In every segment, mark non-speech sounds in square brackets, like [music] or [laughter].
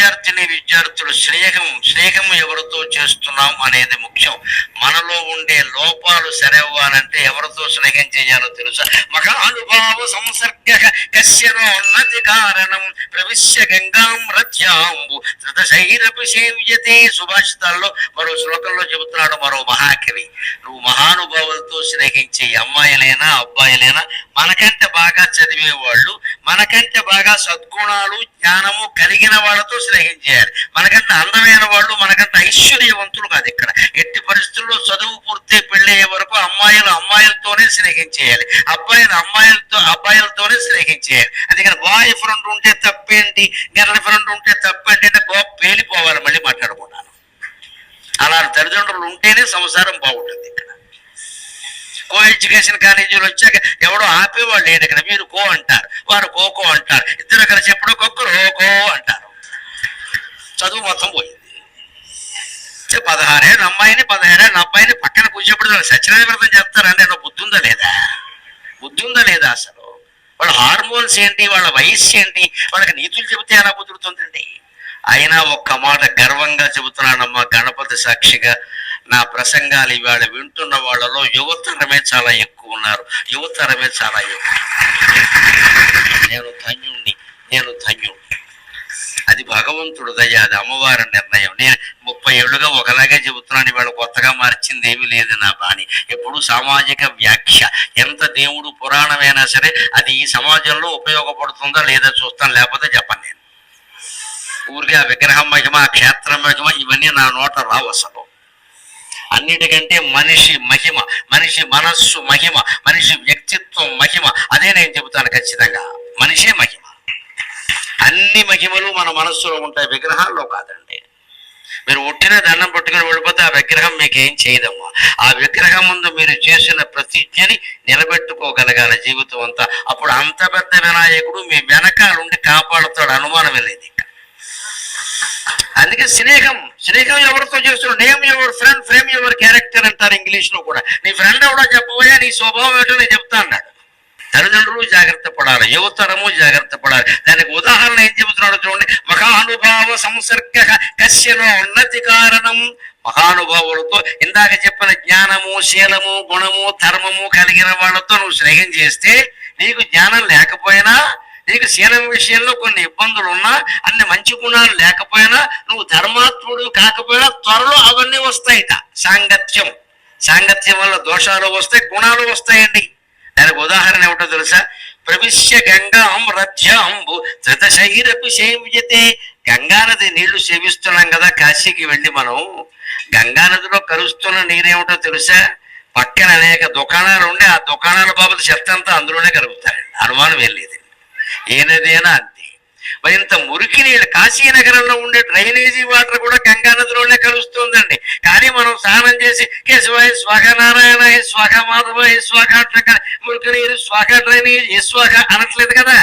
విద్యార్థిని విద్యార్థులు స్నేహం స్నేహం ఎవరితో చేస్తున్నాం అనేది ముఖ్యం. మనలో ఉండే లోపాలు సరవ్వాలంటే ఎవరితో స్నేహం చేయాలో తెలుసా? మహానుభావ సంసర్గ కశ్యనోన్నతి కారణం. ప్రవిశ్య గంగాం రథ్యాంబు. సేవ్యతే సుభాషితాల్లో మరో శ్లోకంలో చెబుతున్నాడు మరో మహాకవి. నువ్వు మహానుభావులతో స్నేహించే అమ్మాయిలైనా అబ్బాయిలైనా? మనకంటే బాగా చదివేవాళ్ళు మనకంటే బాగా సద్గుణాలు జ్ఞానము కలిగిన వాళ్ళతో స్నేహించారు మనకంత అందమైన వాళ్ళు మనకంత ఐశ్వర్యవంతులు కాదు ఇక్కడ. ఎట్టి పరిస్థితుల్లో చదువు పూర్తి పెళ్ళయ్యే వరకు అమ్మాయిలు అమ్మాయిలతోనే స్నేహించేయాలి అబ్బాయిలు అమ్మాయిలతో అబ్బాయిలతోనే స్నేహించేయాలి అది అందుకని బాయ్ ఫ్రెండ్ ఉంటే తప్పేంటి? గర్ల్ ఫ్రెండ్ ఉంటే తప్పేంటి? అంటే గో పేలిపోవాలి మళ్ళీ మాట్లాడుకున్నాను అలా తల్లిదండ్రులు ఉంటేనే సంసారం బాగుంటుంది ఇక్కడ. కో ఎడ్యుకేషన్ కాలేజీలు వచ్చాక ఎవడో ఆపేవాళ్ళు లేడు ఇక్కడ. మీరు కో అంటారు. వారు కోకో అంటారు. ఇద్దరు కలిసి ఎప్పుడో ఒక్కొక్కరు కో అంటారు. చదువు మొత్తం పోయింది. చే, పదహారేళ్ళ అమ్మాయిని పదహారేళ్ళ అబ్బాయిని పక్కన కూర్చోబెడతారు సత్యనారాయణ వ్రతం చెప్తారంటే నువ్వు బుద్ధి ఉందా లేదా? బుద్ధి ఉందా లేదా అసలు? వాళ్ళ హార్మోన్స్ ఏంటి? వాళ్ళ వయస్సు ఏంటి? వాళ్ళకి నీతులు చెబితే ఎలా కుదురుతుందండి? అయినా ఒక్క మాట గర్వంగా చెబుతున్నానమ్మా గణపతి సాక్షిగా. నా ప్రసంగాలు ఇవాళ వింటున్న వాళ్ళలో యువతరమే చాలా ఎక్కువ ఉన్నారు. యువతరమే చాలా ఎక్కువ. నేను ధన్యుణ్ణి. నేను ధన్యుణ్ణి. భగవంతుడు దయ అది అమ్మవారి నిర్ణయం. నేను ముప్పై ఏళ్ళుగా ఒకలాగే చెబుతున్నాను ఇవాళ కొత్తగా మార్చింది ఏమీ లేదు నా బాణి. ఎప్పుడు సామాజిక వ్యాఖ్య. ఎంత దేవుడు పురాణమైనా సరే అది ఈ సమాజంలో ఉపయోగపడుతుందా లేదా చూస్తాను లేకపోతే చెప్పను నేను. ఊరికే ఆ విగ్రహం మహిమ ఆ క్షేత్రం మహిమ ఇవన్నీ నా నోట రావు అసలు. అన్నిటికంటే మనిషి మహిమ మనిషి మనస్సు మహిమ మనిషి వ్యక్తిత్వం మహిమ అదే నేను చెబుతాను ఖచ్చితంగా. మనిషే మహిమ. అన్ని మహిమలు మన మనస్సులో ఉంటాయి విగ్రహాల్లో కాదండి. మీరు ఉట్టిన దండం పట్టుకుని వెళ్ళిపోతే ఆ విగ్రహం మీకు ఏం చేయదమ్మా. ఆ విగ్రహం ముందు మీరు చేసిన ప్రతిజ్ఞని నిలబెట్టుకోగలగాలి జీవితం అంతా. అప్పుడు అంత పెద్ద వినాయకుడు మీ వెనకాలండి కాపాడుతాడు అనుమానం వెళ్ళేది అందుకే స్నేహం స్నేహం ఎవరితో చేస్తున్నాడు name your friend frame your character అంటారు ఇంగ్లీష్లో కూడా. నీ ఫ్రెండ్ ఎవడో చెప్పబోయా నీ స్వభావం ఏంటో నేను చెప్తా అన్నాడు. తల్లిదండ్రులు జాగ్రత్త పడాలి యువతరము జాగ్రత్త పడాలి. దానికి ఉదాహరణ ఏం చెబుతున్నాడు చూడండి. మహానుభావ సంసర్గ కశ్యన ఉన్నతి కారణం మహానుభావులతో ఇందాక చెప్పిన జ్ఞానము శీలము గుణము ధర్మము కలిగిన వాళ్ళతో నువ్వు స్నేహం చేస్తే నీకు జ్ఞానం లేకపోయినా నీకు శీలం విషయంలో కొన్ని ఇబ్బందులు ఉన్నా అన్ని మంచి గుణాలు లేకపోయినా నువ్వు ధర్మాత్ముడు కాకపోయినా త్వరలో అవన్నీ వస్తాయిట. సాంగత్యం. సాంగత్యం వల్ల దోషాలు వస్తాయి గుణాలు వస్తాయండి. దానికి ఉదాహరణ ఏమిటో తెలుసా? ప్రవిశ్య గంగాం రథ్యాంబు ధృతశైరపు సేవ్యతే. గంగా నది నీళ్ళు సేవిస్తున్నాం కదా కాశీకి వెళ్ళి మనం. గంగా నదిలో కలుస్తున్న నీరేమిటో తెలుసా? పక్కన అనేక దుకాణాలు ఉండి ఆ దుకాణాల బాబు చెత్త అంతా అందులోనే కలుగుతారండి అనుమానం వెళ్ళేది ఏనదేనా అంతే. మరి ఇంత మురికి నీళ్ళు కాశీ నగరంలో ఉండే డ్రైనేజీ వాటర్ కూడా గంగా నదిలోనే కలుస్తుందండి కానీ మనం స్నానం చేసి కేశవాయ స్వాగ నారాయణ స్వాగ మాధవ స్వాగ మురికి నీరు స్వాగ డ్రైనేజ్ స్వాగ అనట్లేదు కదా.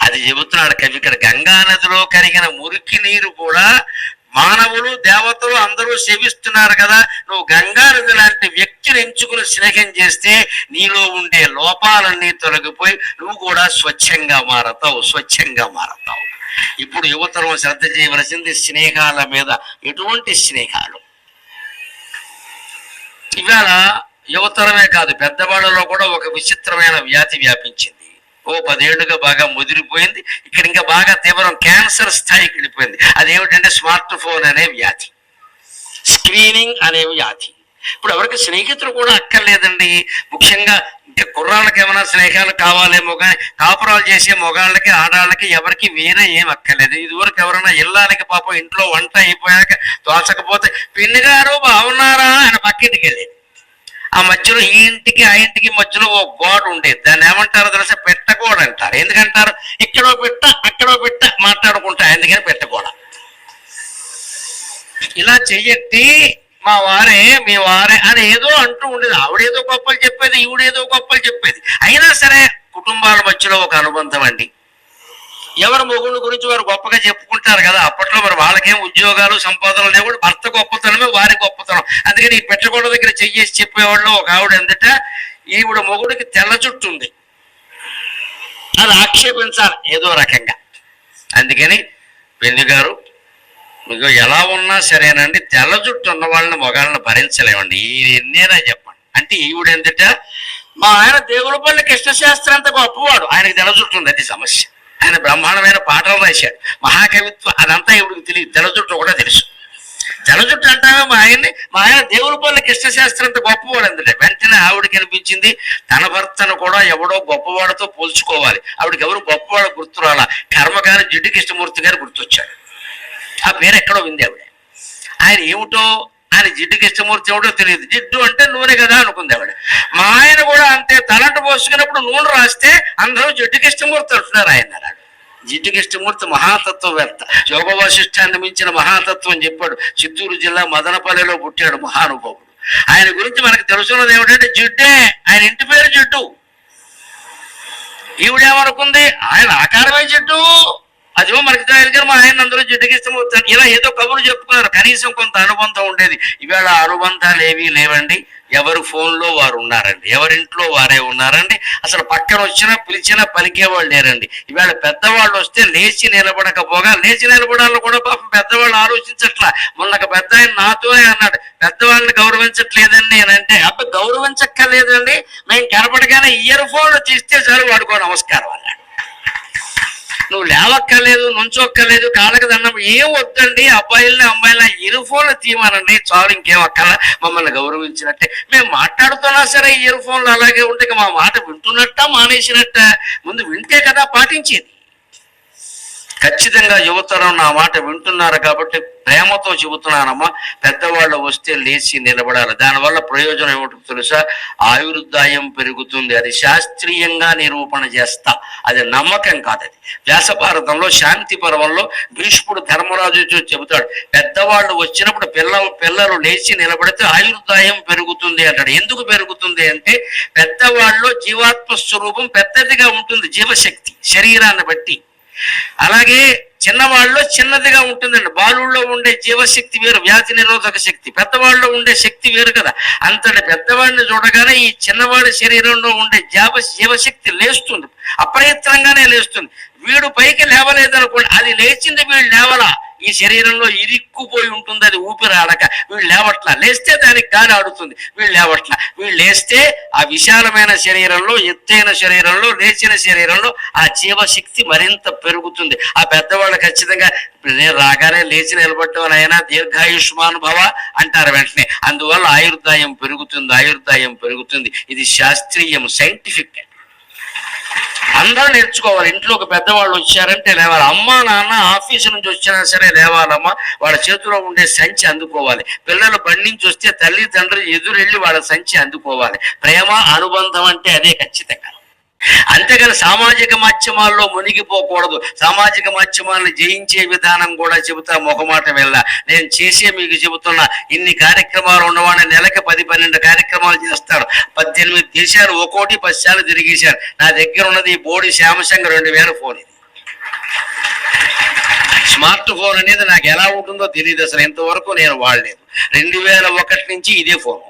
అది చెబుతున్నాడు కవి ఇక్కడ గంగా నదిలో కరిగిన మురికి నీరు కూడా మానవులు దేవతలు అందరూ సేవిస్తున్నారు కదా. నువ్వు గంగా నది లాంటి వ్యక్తిని ఎంచుకుని స్నేహం చేస్తే నీలో ఉండే లోపాలన్నీ తొలగిపోయి నువ్వు కూడా స్వచ్ఛంగా మారతావు స్వచ్ఛంగా మారతావు. ఇప్పుడు యువతరం శ్రద్ధ చేయవలసింది స్నేహాల మీద ఎటువంటి స్నేహాలు? ఇవాళ యువతరమే కాదు పెద్దవాళ్ళలో కూడా ఒక విచిత్రమైన వ్యాధి వ్యాపించింది. ఓ పదేళ్ళుగా బాగా ముదిరిపోయింది. ఇక్కడ ఇంకా బాగా తీవ్రం క్యాన్సర్ స్థాయికి వెళ్ళిపోయింది అదేమిటంటే స్మార్ట్ ఫోన్ అనే వ్యాధి. స్క్రీనింగ్ అనే వ్యాధి. ఇప్పుడు ఎవరికి స్నేహితులు కూడా అక్కర్లేదండి. ముఖ్యంగా ఇంకా కుర్రాళ్ళకి ఏమైనా స్నేహాలు కావాలేమో కానీ కాపురాలు చేసే మొగాళ్ళకి ఆడాళ్ళకి ఎవరికి వేరే ఏం అక్కర్లేదు. ఇదివరకు ఎవరైనా ఇళ్ళాలకి పాపం ఇంట్లో వంట అయిపోయాక తోచకపోతే పిన్నిగారు బాగున్నారా? అని పక్కింటికి వెళ్ళేది. ఆ మధ్యలో ఈ ఇంటికి ఆ ఇంటికి మధ్యలో ఓ గోడ ఉండేది. దాన్ని ఏమంటారో తెలిసే? పెట్టగోడ అంటారు. ఎందుకంటారు? ఇక్కడో పెట్ట అక్కడో పెట్ట మాట్లాడుకుంటా. ఎందుకని పెట్టగోడ? ఇలా చెయ్యట్టి మా వారే మీ వారే అని ఏదో అంటూ ఉండేది. ఆవిడేదో గొప్పలు చెప్పేది ఈవిడేదో గొప్పలు చెప్పేది. అయినా సరే కుటుంబాల మధ్యలో ఒక అనుబంధం అండి. ఎవరి మొగుడు గురించి వారు గొప్పగా చెప్పుకుంటారు కదా అప్పట్లో మరి వాళ్ళకేం ఉద్యోగాలు సంపాదనలు లేవు భర్త గొప్పతనమే వారి గొప్పతనం. అందుకని ఈ పెట్టగొడ దగ్గర చెయ్యేసి చెప్పేవాళ్ళు ఒక ఆవిడ ఎందుట ఈవిడ మొగుడికి తెల్ల జుట్టు ఉంది. అది ఆక్షేపించాలి ఏదో రకంగా. అందుకని పెళ్ళి గారు మీకు ఎలా ఉన్నా సరేనండి తెల్ల జుట్టు ఉన్న వాళ్ళని మొగాళ్ళని భరించలేమండి ఎన్నేనా చెప్పండి. అంటే ఈవిడ ఎందుట మా ఆయన దేవులపల్లి కృష్ణశాస్త్రి అంత గొప్పవాడు ఆయనకి తెల్ల జుట్టు ఉంది అది సమస్య. ఆయన బ్రహ్మాండమైన పాటలు రాశాడు. మహాకవిత్వం అదంతా ఇప్పుడు తెలియదు. జలజుట్టు కూడా తెలుసు. జలజుట్టు అంటామే మా ఆయన్ని? మా ఆయన దేవులపల్లి కృష్ణశాస్త్రి అంత గొప్పవాడు ఎందుకంటే వెంటనే ఆవిడకి అనిపించింది తన భర్తను కూడా ఎవడో గొప్పవాడితో పోల్చుకోవాలి. ఆవిడకి ఎవరు గొప్పవాడు గుర్తు రాలా కర్మకారి జిడ్డు కృష్ణమూర్తి గారు గుర్తొచ్చాడు ఆ పేరు ఎక్కడో వింది ఆవిడ. ఆయన ఏమిటో ఆయన జిడ్డు కృష్ణమూర్తి ఎవడో తెలియదు. జిడ్డు అంటే నూనె కదా అనుకుంది ఆవిడ. మా ఆయన కూడా అంతే తలంట పోసుకున్నప్పుడు నూనె రాస్తే అందరూ జిడ్డు కృష్ణమూర్తి అంటున్నారు ఆయన అన్నాడు జిడ్డు కృష్ణమూర్తి మహాతత్వవేత్త. యోగ వశిష్టాన్ని మించిన మహాతత్వం చెప్పాడు. చిత్తూరు జిల్లా మదనపల్లిలో పుట్టాడు మహానుభావుడు. ఆయన గురించి మనకు తెలుసున్నది ఏమిటంటే జిడ్డే ఆయన ఇంటి పేరు జిడ్డు. ఈవిడేమనుకుంది? ఆయన ఆకారమే జిడ్డు. అదేమో మనకి తెలియదు మా ఆయన అందరూ జిడ్డుకి ఇష్టం ఇలా ఏదో కబుర్లు చెప్పుకున్నారు. కనీసం కొంత అనుబంధం ఉండేది. ఇవాళ అనుబంధాలు ఏవీ లేవండి. ఎవరు ఫోన్లో వారు ఉన్నారండి. ఎవరింట్లో వారే ఉన్నారండి. అసలు పక్కన వచ్చినా పిలిచినా పలికేవాళ్ళు లేరండి. ఇవాళ పెద్దవాళ్ళు వస్తే లేచి నిలబడకపోగా లేచి నిలబడాలని కూడా పాపం పెద్దవాళ్ళు ఆలోచించట్లా. మొన్న ఒక పెద్ద ఆయన నాతోనే అన్నాడు పెద్దవాళ్ళని గౌరవించట్లేదని నేనంటే. అబ్బ గౌరవించక్కర్లేదండి. మేము కనపడగానే ఇయర్ ఫోన్లు తీస్తే చాలు వాడుకో నమస్కారం అన్నాడు. నువ్వు లేవక్కర్లేదు నుంచోక్కర్లేదు కాళ్ళకి దండం ఏం వద్దండి? అబ్బాయిల్ని అమ్మాయిలని ఇయర్ ఫోన్లు తీయమనండి చాలు ఇంకేం మమ్మల్ని గౌరవించినట్టే. మేము మాట్లాడుతున్నా సరే ఇయర్ ఫోన్లు అలాగే ఉంటే మా మాట వింటున్నట్ట మానేసినట్ట? ముందు వింటే కదా పాటించేది. ఖచ్చితంగా యువతరం నా మాట వింటున్నారు కాబట్టి ప్రేమతో చెబుతున్నానమ్మా. పెద్దవాళ్ళు వస్తే లేచి నిలబడాలి. దానివల్ల ప్రయోజనం ఏమిటో తెలుసా? ఆయుర్దాయం పెరుగుతుంది. అది శాస్త్రీయంగా నిరూపణ చేస్తా. అది నమ్మకం కాదు అది. వ్యాసభారతంలో శాంతి పర్వంలో భీష్ముడు ధర్మరాజు చూసి చెబుతాడు పెద్దవాళ్ళు వచ్చినప్పుడు పిల్ల పిల్లలు లేచి నిలబడితే ఆయుర్దాయం పెరుగుతుంది అంటాడు. ఎందుకు పెరుగుతుంది అంటే పెద్దవాళ్ళు జీవాత్మ స్వరూపం పెద్దదిగా ఉంటుంది. జీవశక్తి శరీరాన్ని బట్టి. అలాగే చిన్నవాళ్ళలో చిన్నదిగా ఉంటుందండి. బాలుల్లో ఉండే జీవశక్తి వేరు వ్యాధి నిరోధక శక్తి. పెద్దవాళ్ళలో ఉండే శక్తి వేరు కదా. అంతటి పెద్దవాడిని చూడగానే ఈ చిన్నవాడి శరీరంలో ఉండే జీవ జీవశక్తి లేస్తుంది. అప్రయత్నంగానే లేస్తుంది. వీడు పైకి లేవలేదనుకోండి అది లేచింది వీడు లేవలా? ఈ శరీరంలో ఇరుక్కుపోయి ఉంటుంది అది ఊపిరి ఆడక. వీళ్ళు లేవట్లా. లేస్తే దానికి గాలి ఆడుతుంది. వీళ్ళు లేవట్లా. వీళ్ళు లేస్తే ఆ విశాలమైన శరీరంలో ఎత్తైన శరీరంలో లేచిన శరీరంలో ఆ జీవశక్తి మరింత పెరుగుతుంది. ఆ పెద్దవాళ్ళు ఖచ్చితంగా నేను రాగానే లేచి నిలబడటం అయినా దీర్ఘాయుష్మాన్ భవ అంటారు వెంటనే. అందువల్ల ఆయుర్దాయం పెరుగుతుంది ఆయుర్దాయం పెరుగుతుంది. ఇది శాస్త్రీయం సైంటిఫిక్. అందరూ నేర్చుకోవాలి. ఇంట్లో ఒక పెద్దవాళ్ళు వచ్చారంటే లేవాలి. అమ్మ నాన్న ఆఫీసు నుంచి వచ్చినా సరే లేవాలమ్మా. వాళ్ళ చేతిలో ఉండే సంచి అందుకోవాలి. పిల్లలు బండి నుంచి వస్తే తల్లిదండ్రులు ఎదురెళ్ళి వాళ్ళ సంచి అందుకోవాలి. ప్రేమ అనుబంధం అంటే అదే ఖచ్చితంగా. అంతేగాని సామాజిక మాధ్యమాల్లో మునిగిపోకూడదు. సామాజిక మాధ్యమాలను జయించే విధానం కూడా చెబుతా మొహమాట వెళ్ళ. నేను చేసే మీకు చెబుతున్నా ఇన్ని కార్యక్రమాలు ఉన్నవాడిని నెలకి పది పన్నెండు కార్యక్రమాలు చేస్తారు. పద్దెనిమిది దేశాలు ఒక్కోటి పశ్చాలు తిరిగేశారు. నా దగ్గర ఉన్నది బోడి శాంసంగ్ రెండు వేల ఫోన్ ఇది. స్మార్ట్ ఫోన్ అనేది నాకు ఎలా ఉంటుందో తెలియదు అసలు. ఇంతవరకు నేను వాడలేదు. రెండు వేల ఒకటి నుంచి ఇదే ఫోన్.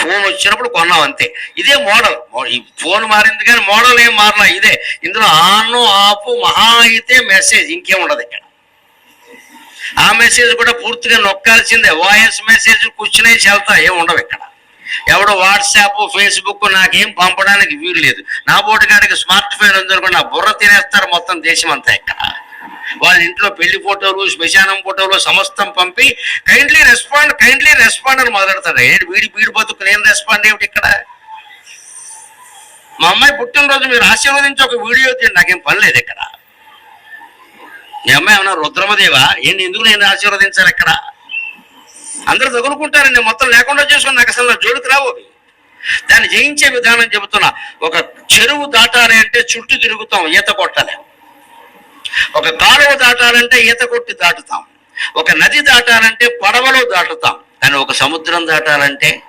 ఫోన్ వచ్చినప్పుడు కొన్నాం అంతే. ఇదే మోడల్. ఈ ఫోన్ మారింది కానీ మోడల్ ఏం మారలా ఇదే. ఇందులో ఆన్ ఆపు మహా అయితే మెసేజ్ ఇంకేం ఉండదు ఇక్కడ. ఆ మెసేజ్ కూడా పూర్తిగా నొక్కాల్సిందే. వాయిస్ మెసేజ్ కూర్చునే చెల్తా ఏం ఉండవు ఇక్కడ. ఎవడు వాట్సాప్ ఫేస్బుక్ నాకేం పంపడానికి వీలు లేదు. నా బోటి గారికి స్మార్ట్ ఫోన్ ఉందనుకో నా బుర్ర తినేస్తారు మొత్తం దేశం అంతా ఇక్కడ. వాళ్ళ ఇంట్లో పెళ్ళి ఫోటోలు శ్మశానం ఫోటోలు సమస్తం పంపి కైండ్లీ రెస్పాండ్ కైండ్లీ రెస్పాండ్ అని మొదలెడతాడు ఏంటి వీడి వీడి బతుకు నేను రెస్పాండ్ ఏమిటి ఇక్కడ? మా అమ్మాయి పుట్టినరోజు మీరు ఆశీర్వదించి ఒక వీడియో తీయండి నాకేం పని లేదు ఇక్కడ. మీ అమ్మాయి ఏమన్నా రుద్రమదేవా? ఏంటి ఎందుకు నేను ఆశీర్వదించాను ఇక్కడ? అందరూ తగులుకుంటారండి మొత్తం లేకుండా చేసుకుని నాకు అసలు జోడికి రావు అవి. దాన్ని జయించే విధానం చెబుతున్నా. ఒక చెరువు దాటాలి అంటే చుట్టూ తిరుగుతాం ఈత కొట్టలేము ఒక కాలువ దాటాలంటే ఈత కొట్టి దాటుతాం. ఒక నది దాటాలంటే పడవలో దాటుతాం. కానీ ఒక సముద్రం దాటాలంటే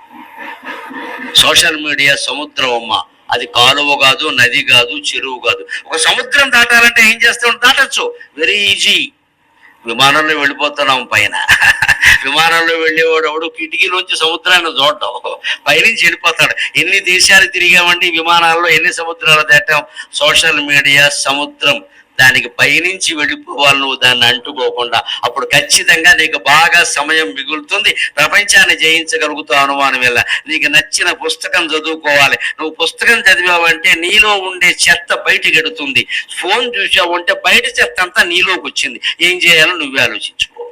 సోషల్ మీడియా సముద్రం అమ్మ. అది కాలువ కాదు నది కాదు చెరువు కాదు. ఒక సముద్రం దాటాలంటే ఏం చేస్తాం? దాటచ్చు. వెరీ ఈజీ విమానంలో వెళ్ళిపోతున్నాం పైన. [laughs] విమానంలో వెళ్ళేవాడు ఎవడు? కిటికీలోంచి సముద్రాన్ని చూడటం పైనుంచి వెళ్ళిపోతాడు. ఎన్ని దేశాలు తిరిగామండి విమానాల్లో? ఎన్ని సముద్రాలు దాటాం? సోషల్ మీడియా సముద్రం. దానికి పైనుంచి వెళ్ళిపోవాలి నువ్వు దాన్ని అంటుకోకుండా అప్పుడు ఖచ్చితంగా నీకు బాగా సమయం మిగులుతుంది. ప్రపంచాన్ని జయించగలుగుతావు అనుమానం వెళ్ళ నీకు నచ్చిన పుస్తకం చదువుకోవాలి. నువ్వు పుస్తకం చదివావంటే నీలో ఉండే చెత్త బయటికి ఎడుతుంది. ఫోన్ చూసావు అంటే బయట చెత్త అంతా నీలోకి వచ్చింది. ఏం చేయాలో నువ్వే ఆలోచించుకో.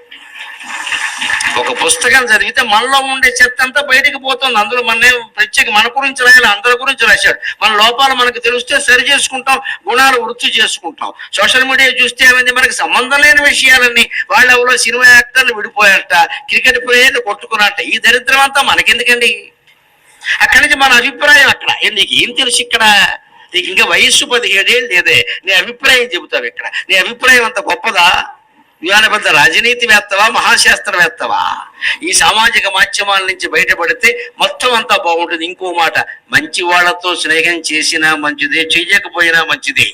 ఒక పుస్తకం చదివితే మనలో ఉండే చెత్త అంతా బయటికి పోతుంది. అందులో మన ప్రత్యేక మన గురించి రాయాలి అందరి గురించి రాశాడు. మన లోపాలు మనకు తెలిస్తే సరి చేసుకుంటాం గుణాలు వృత్తి చేసుకుంటాం. సోషల్ మీడియా చూస్తే ఏమైంది? మనకి సంబంధం లేని విషయాలన్నీ వాళ్ళ ఎవరో సినిమా యాక్టర్లు విడిపోయారట క్రికెట్ ప్లేయర్లు కొట్టుకున్నట్ట ఈ దరిద్రం అంతా మనకెందుకండి? అక్కడి నుంచి మన అభిప్రాయం అక్కడ. నీకు ఏం తెలుసు ఇక్కడ? నీకు ఇంకా వయస్సు పదిహేడేళ్ళు లేదే. నీ అభిప్రాయం చెబుతావు ఇక్కడ. నీ అభిప్రాయం అంత గొప్పదా? ఇవాళ పెద్ద రాజనీతివేత్తవా మహాశాస్త్రవేత్తవా? ఈ సామాజిక మాధ్యమాల నుంచి బయటపడితే మొత్తం అంతా బాగుంటుంది. ఇంకో మాట మంచి వాళ్ళతో స్నేహం చేసినా మంచిదే చేయకపోయినా మంచిదే.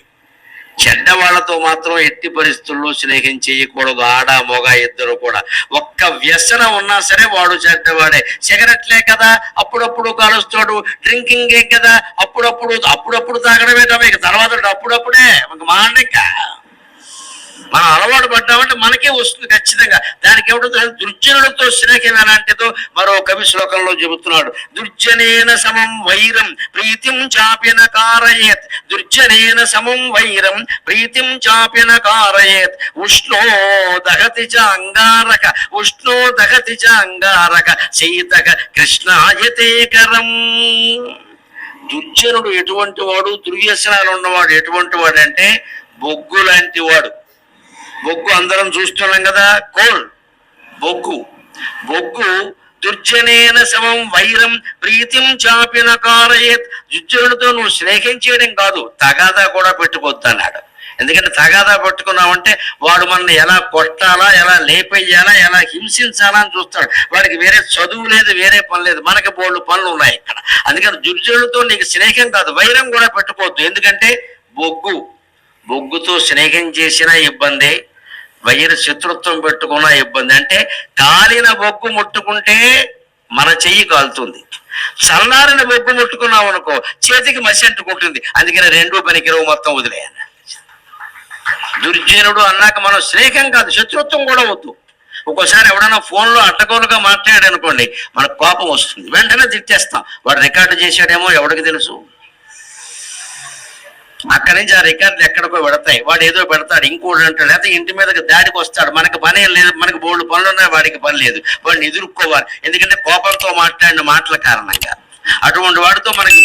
చెడ్డ వాళ్ళతో మాత్రం ఎట్టి పరిస్థితుల్లో స్నేహం చేయకూడదు. ఆడ మొగ ఇద్దరు కూడా. ఒక్క వ్యసనం ఉన్నా సరే వాడు చెడ్డవాడే. సిగరెట్లే కదా అప్పుడప్పుడు కాలుస్తాడు. డ్రింకింగే కదా అప్పుడప్పుడు అప్పుడప్పుడు తాగడమే కదా ఇక తర్వాత అప్పుడప్పుడే. ఇంక మాండిక మనం అలవాటు పడ్డామంటే మనకే వస్తుంది ఖచ్చితంగా. దానికి ఏమిటో దుర్జనులతో స్నేహం ఎలాంటిదో మరో కవి శ్లోకంలో చెబుతున్నాడు. దుర్జనేన సమం వైరం ప్రీతిం చాపిన కారయేత్. దుర్జనేన సమం వైరం ప్రీతిం చాపిన కారయేత్. ఉష్ణో దహతి చ అంగారక ఉష్ణో దహతి చ అంగారక శీతక కృష్ణాయతేకరం దుర్జనుడు ఎటువంటి వాడు? దుర్వ్యసనాలు ఉన్నవాడు ఎటువంటి వాడు అంటే బొగ్గు లాంటి వాడు బొగ్గు అందరం చూస్తున్నాం కదా కోల్ బొగ్గు. బొగ్గు దుర్జనేన సమం వైరం ప్రీతిం చాపిన కారయేత్. దుర్జనుడితో నువ్వు స్నేహం చేయడం కాదు తగాదా కూడా పెట్టుకోవద్దు అన్నాడు. ఎందుకంటే తగాదా పెట్టుకున్నామంటే వాడు మనల్ని ఎలా కొట్టాలా ఎలా లేపేయాలా ఎలా హింసించాలా అని చూస్తాడు. వాడికి వేరే చదువు లేదు వేరే పని లేదు. మనకి బోళ్ళు పనులు ఉన్నాయి ఇక్కడ. అందుకని దుర్జనుడితో నీకు స్నేహం కాదు వైరం కూడా పెట్టుకోవద్దు. ఎందుకంటే బొగ్గు బొగ్గుతో స్నేహం చేసినా ఇబ్బందే. వైరు శత్రుత్వం పెట్టుకున్నా ఇబ్బంది. అంటే కాలిన బొగ్గు ముట్టుకుంటే మన చెయ్యి కాలుతుంది. చల్లారిన బొగ్గు ముట్టుకున్నాం అనుకో చేతికి మసి అంటుకుంటుంది అందుకని రెండు పనికిరవు మొత్తం వదిలేయాలి. దుర్జనుడు అన్నాక మనం స్నేహం కాదు శత్రుత్వం కూడా వద్దు. ఒక్కోసారి ఎవడైనా ఫోన్లో అడ్డగోలుగా మాట్లాడాడు అనుకోండి మనకు కోపం వస్తుంది. వెంటనే తిట్టేస్తాం. వాడు రికార్డు చేశాడేమో ఎవడికి తెలుసు? అక్కడి నుంచి ఆ రికార్డులు ఎక్కడికో పెడతాయి. వాడు ఏదో పెడతాడు ఇంకోటి అంటాడు. లేకపోతే ఇంటి మీదకి దాడికి వస్తాడు. మనకి పని లేదు మనకి బోర్డు పనులు ఉన్నాయి వాడికి పని లేదు. వాడిని ఎదుర్కోవాలి. ఎందుకంటే కోపంతో మాట్లాడిన మాటల కారణంగా. అటువంటి వాడితో మనకి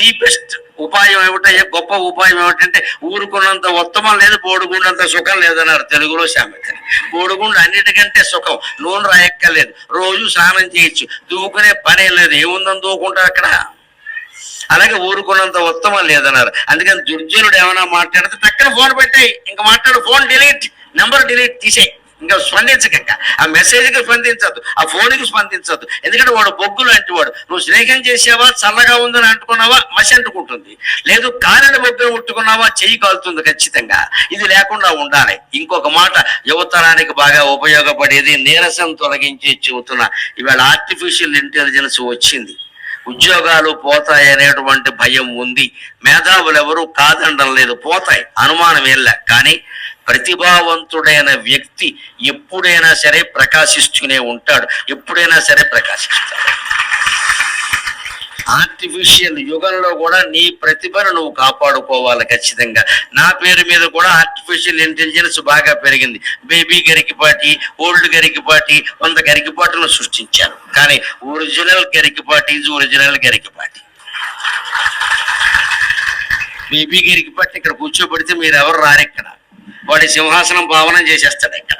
ది బెస్ట్ ఉపాయం ఏమిటంటే గొప్ప ఉపాయం ఏమిటంటే ఊరుకున్నంత ఉత్తమం లేదు బోడుగుండంత సుఖం లేదన్నారు తెలుగులో సామెత బోడుగుండు అన్నిటికంటే సుఖం. నూనె రాయక్కర్లేదు. రోజు స్నానం చేయొచ్చు. దూకునే పనే లేదు. ఏముందని దూకుంటారు అక్కడ? అలాగే ఊరుకున్నంత ఉత్తమం లేదన్నారు. అందుకని దుర్జనుడు ఏమైనా మాట్లాడితే టక్కన ఫోన్ పెట్టాయి. ఇంకా మాట్లాడు ఫోన్ డిలీట్. నెంబర్ డిలీట్ తీసేయి. ఇంకా స్పందించక ఆ మెసేజ్కి స్పందించద్దు. ఆ ఫోన్కి స్పందించద్దు. ఎందుకంటే వాడు బొగ్గు లాంటి వాడు. నువ్వు స్నేహం చేసావా చల్లగా ఉందని అంటుకున్నావా? మసి అంటుకుంటుంది. లేదు కాలిన బొగ్గును ముట్టుకున్నావా? చెయ్యి కాలుతుంది ఖచ్చితంగా. ఇది లేకుండా ఉండాలి. ఇంకొక మాట యువతరానికి బాగా ఉపయోగపడేది నీరసం తొలగించి చెబుతున్నా. ఇవాళ ఆర్టిఫిషియల్ ఇంటెలిజెన్స్ వచ్చింది. ఉద్యోగాలు పోతాయి అనేటువంటి భయం ఉంది. మేధావులు ఎవరు కాదండం లేదు. పోతాయి. అనుమానం ఏళ్ళ. కానీ ప్రతిభావంతుడైన వ్యక్తి ఎప్పుడైనా సరే ప్రకాశిస్తూనే ఉంటాడు. ఎప్పుడైనా సరే ప్రకాశిస్తాడు. ఆర్టిఫిషియల్ యుగంలో కూడా నీ ప్రతిభను నువ్వు కాపాడుకోవాలి ఖచ్చితంగా. నా పేరు మీద కూడా ఆర్టిఫిషియల్ ఇంటెలిజెన్స్ బాగా పెరిగింది. బేబీ గరికిపాటి ఓల్డ్ గరికిపాటి వంద గరికిపాటును సృష్టించారు. కానీ original Garikipati is original Garikipati. Baby Garikipati ఇక్కడ కూర్చోబెడితే మీరు ఎవరు రారు ఇక్కడ. వాడి సింహాసనం భావన చేసేస్తాడు ఇక్కడ.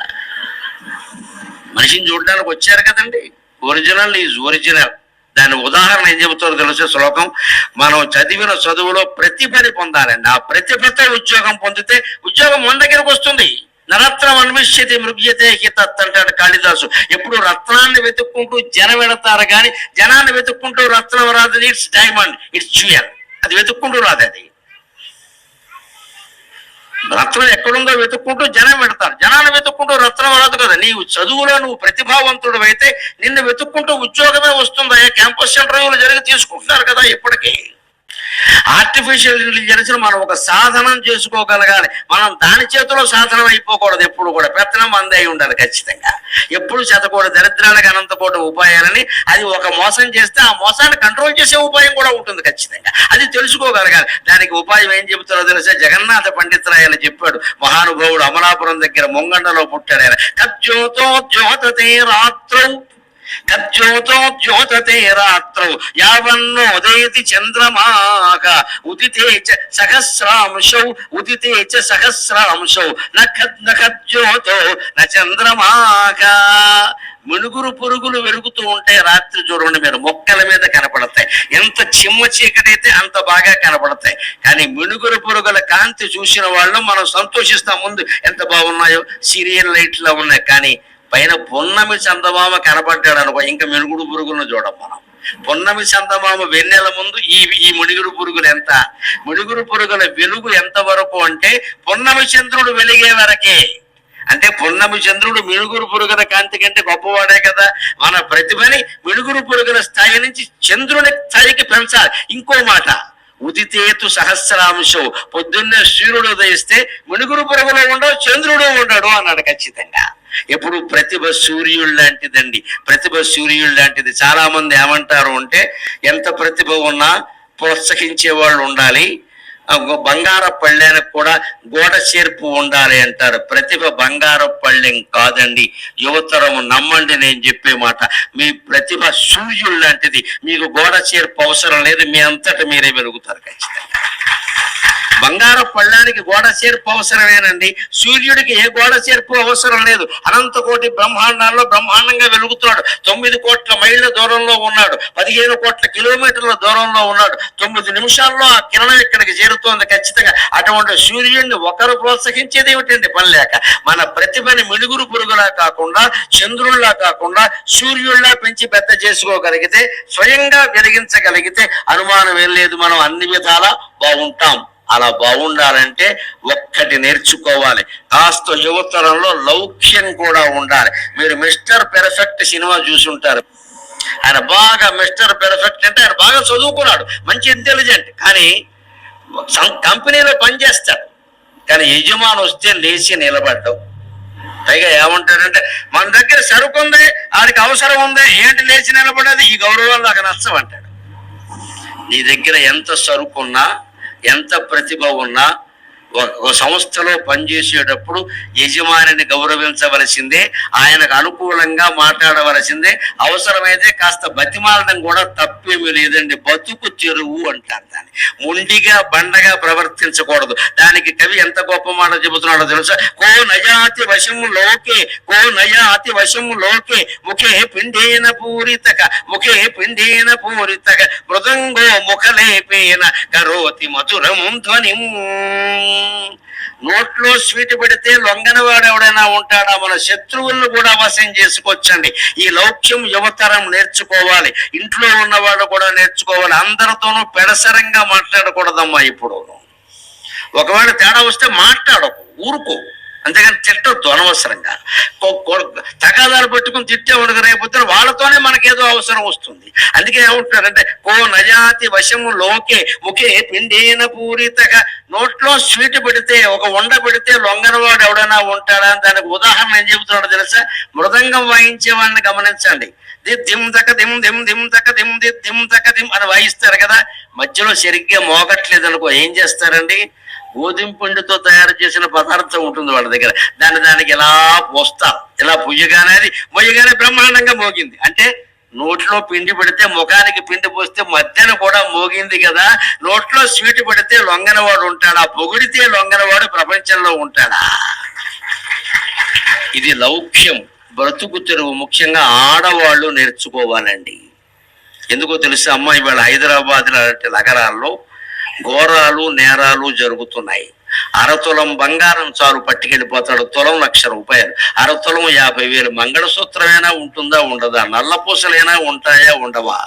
మనిషిని చూడడానికి వచ్చారు కదండి. Original is original. దాని ఉదాహరణ ఏం చెబుతారో తెలిసే? శ్లోకం మనం చదివిన చదువులో ప్రతిభని పొందాలండి. ఆ ప్రతిభతో ఉద్యోగం పొందితే ఉద్యోగం మన దగ్గరకు వస్తుంది. నరత్నం అన్విష్యతి మృగ్యతే హితత్ అంటాడు కాళిదాసు. ఎప్పుడు రత్నాన్ని వెతుక్కుంటూ జనం వెడతారు కానీ జనాన్ని వెతుక్కుంటూ రత్నం రాదు ఇట్స్ డైమండ్ ఇట్స్ జ్యుయల్. అది వెతుక్కుంటూ రాదు అది. రత్నం ఎక్కడుందో వెతుక్కుంటూ జనం పెడతారు జనాన్ని వెతుక్కుంటూ రత్నం రాదు కదా. నీవు చదువులో నువ్వు ప్రతిభావంతుడు అయితే నిన్ను వెతుక్కుంటూ ఉద్యోగమే వస్తుందా. క్యాంపస్ ఇంటర్వ్యూలు జరిగి తీసుకుంటున్నారు కదా ఇప్పటికీ. ఆర్టిఫిషియల్ ఇంటెలిజెన్స్ మనం ఒక సాధనం చేసుకోగలగాలి. మనం దాని చేతిలో సాధనం అయిపోకూడదు ఎప్పుడు కూడా. పెత్తనం అందే ఉండాలి ఖచ్చితంగా. ఎప్పుడు శతకోటి దరిద్రాలకు అనంతపూట ఉపాయాలని అది ఒక మోసం చేస్తే ఆ మోసాన్ని కంట్రోల్ చేసే ఉపాయం కూడా ఉంటుంది ఖచ్చితంగా. అది తెలుసుకోగలగాలి. దానికి ఉపాయం ఏం చెబుతారో తెలిసే జగన్నాథ పండితురాయలు చెప్పాడు. మహానుభావుడు అమలాపురం దగ్గర ముంగండలో పుట్టాడు ఆయన. జ్యోతతే రాత్రం కజ్జోతో జ్యోతతే రాత్రౌ యావన్నోదయతి చంద్రమాక ఉదితే చ సహస్రాంశౌ ఉదితే చ సహస్రాంశౌ నఖద్ నఖజ్యోతో న పురుగులు వెలుగుతూ ఉంటాయి రాత్రి చూడండి మీరు మొక్కల మీద కనపడతాయి. ఎంత చిమ్మ చీకటైతే అంత బాగా కనపడతాయి. కానీ మునుగురు పురుగుల కాంతి చూసిన వాళ్ళు మనం సంతోషిస్తాం ముందు. ఎంత బాగున్నాయో సీరియల్ లైట్లా ఉన్నాయి. కానీ పైన పొన్నమి చందమామ కనపడ్డాడు అనుకో ఇంకా మెనుగుడు పురుగులను చూడం మనం. పొన్నమి చందమామ వెన్నెల ముందు ఈ ఈ మునిగురు పురుగులు ఎంత? మునిగురు పురుగుల వెలుగు ఎంత వరకు అంటే పొన్నమి చంద్రుడు వెలిగే వరకే. అంటే పున్నమి చంద్రుడు మినుగురు పురుగుల కాంతి కంటే గొప్పవాడే కదా. మన ప్రతిభని మినుగురు పురుగుల స్థాయి నుంచి చంద్రుని స్థాయికి పెంచాలి. ఇంకో మాట ఉదితేతు సహస్రాంశం పొద్దున్నే సూర్యుడు ఉదయిస్తే మినుగురు పురుగులో ఉండవు చంద్రుడు ఉండడు అన్నాడు ఖచ్చితంగా. ఎప్పుడు ప్రతిభ సూర్యుడు లాంటిదండి. ప్రతిభ సూర్యుడు లాంటిది. చాలా మంది ఏమంటారు అంటే ఎంత ప్రతిభ ఉన్నా ప్రోత్సహించే వాళ్ళు ఉండాలి. బంగార పళ్ళెనికి కూడా గోడ చేర్పు ఉండాలి అంటారు. ప్రతిభ బంగార పళ్ళెం కాదండి. యువతరం నమ్మండి నేను చెప్పే మాట. మీ ప్రతిభ సూర్యుడు లాంటిది. మీకు గోడ చేర్పు అవసరం లేదు. మీ అంతటా మీరే వెలుగుతారు ఖచ్చితంగా. బంగారు పళ్ళానికి గోడ చేర్పు అవసరమేనండి. సూర్యుడికి ఏ గోడ చేర్పు అవసరం లేదు. అనంత కోటి బ్రహ్మాండాల్లో బ్రహ్మాండంగా వెలుగుతున్నాడు. తొమ్మిది కోట్ల మైళ్ళ దూరంలో ఉన్నాడు. పదిహేను కోట్ల కిలోమీటర్ల దూరంలో ఉన్నాడు. తొమ్మిది నిమిషాల్లో ఆ కిరణం ఇక్కడికి చేరుతోంది ఖచ్చితంగా. అటువంటి సూర్యుడిని ఒకరు ప్రోత్సహించేది ఏమిటండి పని లేక? మన ప్రతిభని మిడుగురు పురుగులా కాకుండా చంద్రుల్లా కాకుండా సూర్యుల్లా పెంచి పెద్ద చేసుకోగలిగితే స్వయంగా వెలిగించగలిగితే అనుమానం ఏం లేదు. మనం అన్ని విధాలా బాగుంటాం. అలా బాగుండాలంటే ఒక్కటి నేర్చుకోవాలి. కాస్త యువతరంలో లౌక్యం కూడా ఉండాలి. మీరు మిస్టర్ పెర్ఫెక్ట్ సినిమా చూసుంటారు. ఆయన బాగా మిస్టర్ పెర్ఫెక్ట్ అంటే ఆయన బాగా చదువుకున్నాడు. మంచి ఇంటెలిజెంట్. కానీ సం- కంపెనీలో పనిచేస్తాడు. కానీ యజమాని వస్తే లేచి నిలబడ్డావు పైగా ఏమంటాడంటే మన దగ్గర సరుకు ఉంది ఆడికి అవసరం ఉంది ఏంటి లేచి నిలబడేది? ఈ గౌరవం నాకు నచ్చమంటాడు నీ దగ్గర ఎంత సరుకున్నా ఎంత ప్రతిభ ఉన్నా ఒక సంస్థలో పనిచేసేటప్పుడు యజమానిని గౌరవించవలసిందే ఆయనకు అనుకూలంగా మాట్లాడవలసిందే అవసరమైతే కాస్త బతిమాలడం కూడా తప్పేమీ లేదండి. బతుకు చెరువు అంటారు దాన్ని. ముండిగా బండగా ప్రవర్తించకూడదు. దానికి కవి ఎంత గొప్ప మాట చెబుతున్నాడో తెలుసా? కో నయాతి వశము లోకే కో నయాతి వశము లోకే ముఖే పిండేన పూరితక ముఖే పిండేన పూరితక మృదంగో ముఖలేపేన కరోతి మధురము ధ్వని. నోట్లో స్వీట్ పెడితే లొంగనవాడు ఎవడైనా ఉంటాడా? మన శత్రువులను కూడా వశం చేసుకోవచ్చండి ఈ లౌక్యం యువతరం నేర్చుకోవాలి. ఇంట్లో ఉన్నవాళ్ళు కూడా నేర్చుకోవాలి. అందరితోనూ పెడసరంగా మాట్లాడకూడదమ్మా ఇప్పుడు. ఒకవేళ తేడా వస్తే మాట్లాడకు ఊరుకో. అంతేగాని తిట్టద్దు అనవసరంగా. కొ- కొ- పెట్టుకుని తిట్టేవాడు రేపొద్దున వాళ్ళతోనే మనకేదో అవసరం వస్తుంది. అందుకే ఏమంటున్నారంటే కో నజాతి వశము లోకే ముఖే పిండేన పూరితగా. నోట్లో స్వీట్ పెడితే ఒక వండ పెడితే లొంగనవాడు ఎవడైనా ఉంటాడా దానికి ఉదాహరణ ఏం చెబుతున్నాడు తెలుసా? మృదంగం వాయించే వాళ్ళని గమనించండి. దిమ్ తక దిమ్ దిమ్ దిమ్ తక దిమ్ ది దిమ్ తక దిమ్ అని వాయిస్తారు కదా. మధ్యలో సరిగ్గా మోగట్లేదు అనుకో ఏం చేస్తారండి? గోధుమ పిండితో తయారు చేసిన పదార్థం ఉంటుంది వాళ్ళ దగ్గర. దాన్ని దానికి ఇలా పోస్తారు ఇలా పుయ్యగానే అది మొయ్యగానే బ్రహ్మాండంగా మోగింది. అంటే నోట్లో పిండి పెడితే ముఖానికి పిండి పోస్తే మధ్యన కూడా మోగింది కదా. నోట్లో స్వీట్ పెడితే లొంగనవాడు ఉంటాడా? పొగిడితే లొంగనవాడు ప్రపంచంలో ఉంటాడా? ఇది లౌక్యం. బ్రతుకు తెరువు ముఖ్యంగా ఆడవాళ్ళు నేర్చుకోవాలండి. ఎందుకో తెలుసా అమ్మ ఇవాళ హైదరాబాద్ లాంటి నగరాల్లో ఘోరాలు నేరాలు జరుగుతున్నాయి. అరతులం బంగారం చాలు పట్టుకెళ్ళిపోతాడు. తులం లక్ష రూపాయలు. అరతులం యాభై వేలు. మంగళసూత్రమైనా ఉంటుందా ఉండదా? నల్లపూసలైనా ఉంటాయా ఉండవా?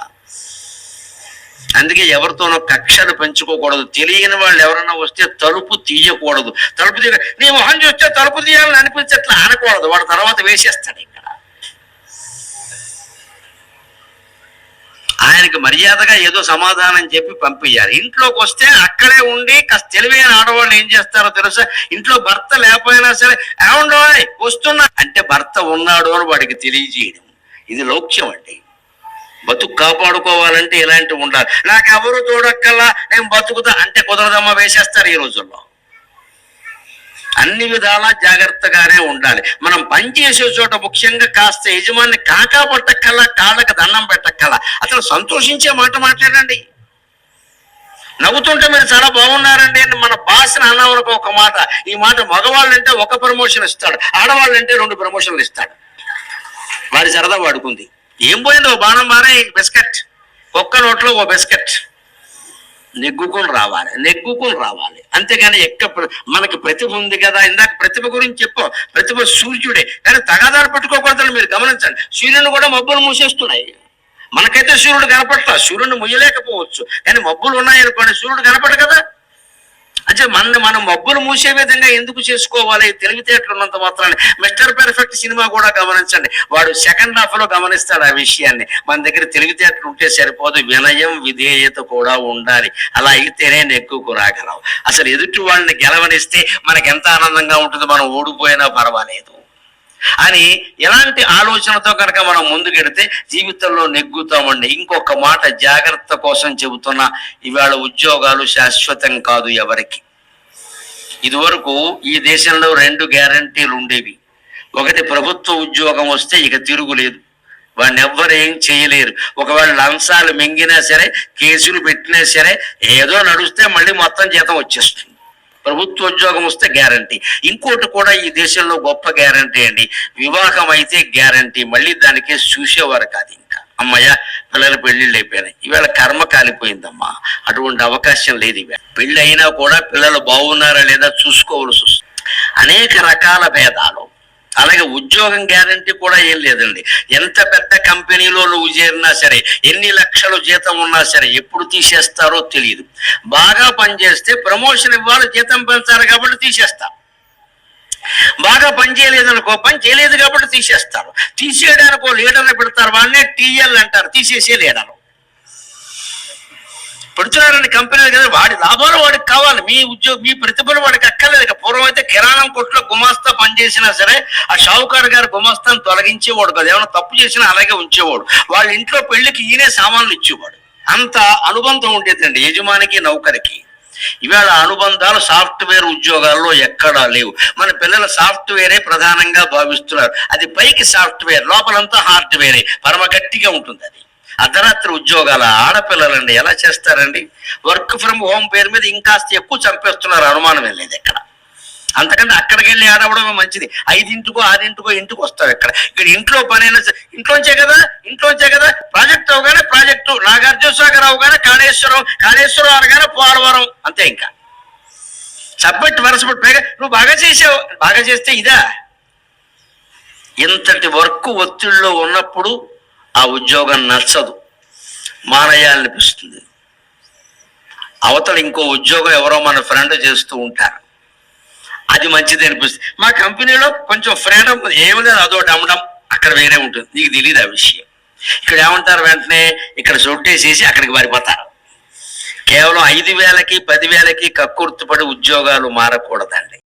అందుకే ఎవరితోనో కక్షలు పెంచుకోకూడదు. తెలియని వాళ్ళు ఎవరైనా వస్తే తలుపు తీయకూడదు. తలుపు తీయ నీ మొహం చూస్తే తలుపు తీయాలని అనిపించట్లా అనకూడదు వాడు తర్వాత వేసేస్తాడు ఇక్కడ ఆయనకి మర్యాదగా ఏదో సమాధానం చెప్పి పంపించాలి ఇంట్లోకి వస్తే అక్కడే ఉండి కాస్త తెలివైన ఆడవాళ్ళు ఏం చేస్తారో తెలుసా? ఇంట్లో భర్త లేకపోయినా సరే ఏమండో వస్తున్నా. అంటే భర్త ఉన్నాడు అని వాడికి తెలియజేయడం. ఇది లౌక్యం అండి. బతుకు కాపాడుకోవాలంటే ఇలాంటివి ఉండాలి. నాకెవరు చూడక్కల్లా నేను బతుకుతా. అంటే కుదరదమ్మా వేసేస్తారు ఈ రోజుల్లో. అన్ని విధాలా జాగ్రత్తగానే ఉండాలి. మనం పనిచేసే చోట ముఖ్యంగా కాస్త యజమాని కాకా పట్టక్కల కాళ్ళకి దండం పెట్టక్కల. అసలు సంతోషించే మాట మాట్లాడండి. నవ్వుతుంటే మీరు చాలా బాగున్నారండి అని మన బాస్ని అన్నవరకు ఒక మాట. ఈ మాట మగవాళ్ళంటే ఒక ప్రమోషన్ ఇస్తాడు ఆడవాళ్ళంటే రెండు ప్రమోషన్లు ఇస్తాడు. వారి సరదా వాడుకుంది. ఏం పోయింది ఓ బాణం మారే బిస్కెట్. ఒక్క నోట్లో ఓ బిస్కెట్. నెగ్గుకొని రావాలి నెగ్గుకొని రావాలి. అంతేగాని ఎక్క మనకి ప్రతిభ ఉంది కదా ఇందాక ప్రతిభ గురించి చెప్పాం ప్రతిభ సూర్యుడే. కానీ తగాదాలు పట్టుకోకూడదని మీరు గమనించండి. సూర్యుని కూడా మబ్బులు మూసేస్తున్నాయి. మనకైతే సూర్యుడు కనపడతా. సూర్యుడిని ముయ్యలేకపోవచ్చు. కానీ మబ్బులు ఉన్నాయనుకోండి సూర్యుడు కనపడు కదా. అంటే మన మనం మబ్బులు మూసే విధంగా ఎందుకు చేసుకోవాలి? తెలివితేటలు ఉన్నంత మాత్రాన్ని మిస్టర్ పెర్ఫెక్ట్ సినిమా కూడా గమనించండి. వాడు సెకండ్ హాఫ్లో గమనిస్తాడు ఆ విషయాన్ని. మన దగ్గర తెలివితేటలు ఉంటే సరిపోదు. వినయం విధేయత కూడా ఉండాలి. అలా అయితేనే నెక్కుకు రాగలం. అసలు ఎదుటి వాళ్ళని గెలవనిస్తే మనకి ఎంత ఆనందంగా ఉంటుందో మనం ఓడిపోయినా పర్వాలేదు. అని ఎలాంటి ఆలోచనతో కనుక మనం ముందుకెడితే జీవితంలో నెగ్గుతామండి. ఇంకొక మాట జాగ్రత్త కోసం చెబుతున్నా ఇవాళ ఉద్యోగాలు శాశ్వతం కాదు ఎవరికి. ఇదివరకు ఈ దేశంలో రెండు గ్యారంటీలు ఉండేవి. ఒకటి ప్రభుత్వ ఉద్యోగం వస్తే ఇక తిరుగులేదు. వాడిని ఎవ్వరు ఏం చేయలేరు. ఒకవేళ లంచాలు మింగినా సరే కేసులు పెట్టినా సరే ఏదో నడుస్తే మళ్ళీ మొత్తం జీతం వచ్చేస్తుంది. ప్రభుత్వ ఉద్యోగం వస్తే గ్యారంటీ ఇంకోటి కూడా ఈ దేశంలో గొప్ప గ్యారంటీ అండి. వివాహం అయితే గ్యారంటీ మళ్ళీ దానికే చూసేవారు కాదు ఇంకా. అమ్మయ్య పిల్లల పెళ్ళిళ్ళు అయిపోయినాయి. ఇవాళ కర్మ కాలిపోయిందమ్మా. అటువంటి అవకాశం లేదు ఇవాళ. పెళ్ళి అయినా కూడా పిల్లలు బాగున్నారా లేదా చూసుకోవాల్సి వస్తుంది. అనేక రకాల భేదాలు. అలాగే ఉద్యోగం గ్యారంటీ కూడా ఏం లేదండి. ఎంత పెద్ద కంపెనీలో నువ్వు చేరినా సరే ఎన్ని లక్షలు జీతం ఉన్నా సరే ఎప్పుడు తీసేస్తారో తెలియదు బాగా పనిచేస్తే ప్రమోషన్ ఇవ్వాలి జీతం పెంచాలి కాబట్టి తీసేస్తారు బాగా పని చేయలేదు అనుకో పని చేయలేదు కాబట్టి తీసేస్తారు. తీసేయడానికి లీడర్ని పెడతారు వాడినే టీఎల్ అంటారు తీసేసే లీడరు పెడుతున్నారని కంపెనీలు కదా వాడి లాభాలు వాడికి కావాలి. మీ ఉద్యోగం మీ ప్రతిభలు వాడికి అక్కర్లేదు. ఇక పూర్వం అయితే కిరాణం కొట్లో గుమాస్తా పనిచేసినా సరే ఆ షావుకారు గారు గుమాస్తాను తొలగించేవాడు కదా. ఏమైనా తప్పు చేసినా అలాగే ఉంచేవాడు. వాళ్ళ ఇంట్లో పెళ్ళికి ఈయనే సామాన్లు ఇచ్చేవాడు. అంత అనుబంధం ఉండేదండి యజమానికి నౌకరికి. ఇవాళ అనుబంధాలు సాఫ్ట్వేర్ ఉద్యోగాల్లో ఎక్కడా లేవు. మన పిల్లల సాఫ్ట్వేరే ప్రధానంగా భావిస్తున్నారు. అది పైకి సాఫ్ట్వేర్ లోపలంతా హార్డ్వేరే. పరమ గట్టిగా ఉంటుంది అది. అర్ధరాత్రి ఉద్యోగాల ఆడపిల్లలండి ఎలా చేస్తారండి? వర్క్ ఫ్రమ్ హోమ్ పేరు మీద ఇంకాస్త ఎక్కువ చంపేస్తున్నారు అనుమానం లేదు ఇక్కడ అంతకంటే అక్కడికి వెళ్ళి ఆడవడమే మంచిది. ఐదింటికో ఆరింటికో ఇంటికి వస్తావు ఇక్కడ ఇక్కడ ఇంట్లో పనైనా సరే ఇంట్లోంచే కదా? ఇంట్లోంచే కదా? ప్రాజెక్ట్ అవగానే ప్రాజెక్టు. నాగార్జున సాగర్ అవగానే కాళేశ్వరం కాళేశ్వరం అనగానే పోలవరం. అంతే ఇంకా. సబ్మిట్ వరసపెట్టి పైగా నువ్వు బాగా చేసావు. బాగా చేస్తే ఇదా? ఇంతటి వర్క్ ఒత్తిడిలో ఉన్నప్పుడు ఆ ఉద్యోగం నచ్చదు. మానేయాలనిపిస్తుంది అవతల ఇంకో ఉద్యోగం ఎవరో మన ఫ్రెండ్ చేస్తూ ఉంటారు. అది మంచిది అనిపిస్తుంది. మా కంపెనీలో కొంచెం ఫ్రీడమ్ ఏమి లేదు అదో డమ్మడం అక్కడ వేరే ఉంటుంది. నీకు తెలియదు ఆ విషయం. ఇక్కడ ఏమంటారు వెంటనే ఇక్కడ చొట్టేసేసి అక్కడికి పారిపోతారు. కేవలం ఐదు వేలకి పదివేలకి కక్కుర్తుపడి కక్కుర్తిపడి ఉద్యోగాలు మారకూడదండి.